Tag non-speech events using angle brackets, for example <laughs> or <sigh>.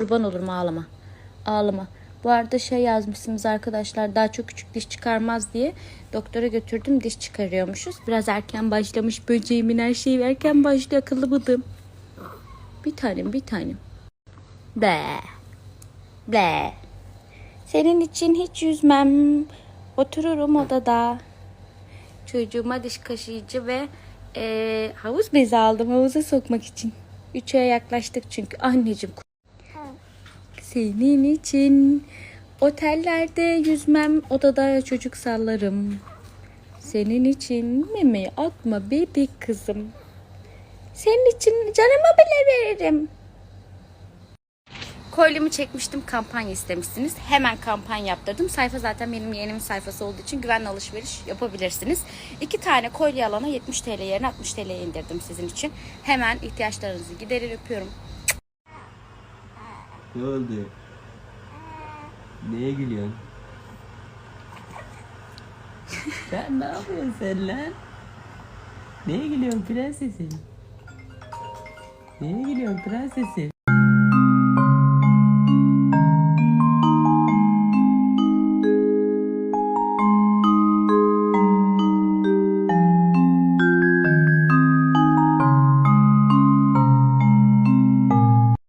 Kurban olurum ağlama. Ağlama. Bu arada şey yazmışsınız arkadaşlar daha çok küçük diş çıkarmaz diye. Doktora götürdüm diş çıkarıyormuşuz. Biraz erken başlamış böceğimin her şeyi erken başlıyor akıllı bıdım. Bir tanem bir tanem. Be. Be. Senin için hiç yüzmem. Otururum odada. Çocuğuma diş kaşıyıcı ve eee, havuz bezi aldım havuza sokmak için. Üç aya yaklaştık çünkü. Anneciğim senin için otellerde yüzmem, odada çocuk sallarım. Senin için memeyi atma bebek kızım. Senin için canımı bile veririm. Kolyemi çekmiştim kampanya istemişsiniz. Hemen kampanya yaptırdım. Sayfa zaten benim yeğenimin sayfası olduğu için güvenli alışveriş yapabilirsiniz. İki tane kolye alana 70 TL yerine 60 TL'ye indirdim sizin için. Hemen ihtiyaçlarınızı giderir öpüyorum. Ne oldu? Neye gülüyorsun? <laughs> sen ne yapıyorsun sen lan? Neye gülüyorsun prensesim? Neye gülüyorsun prensesim?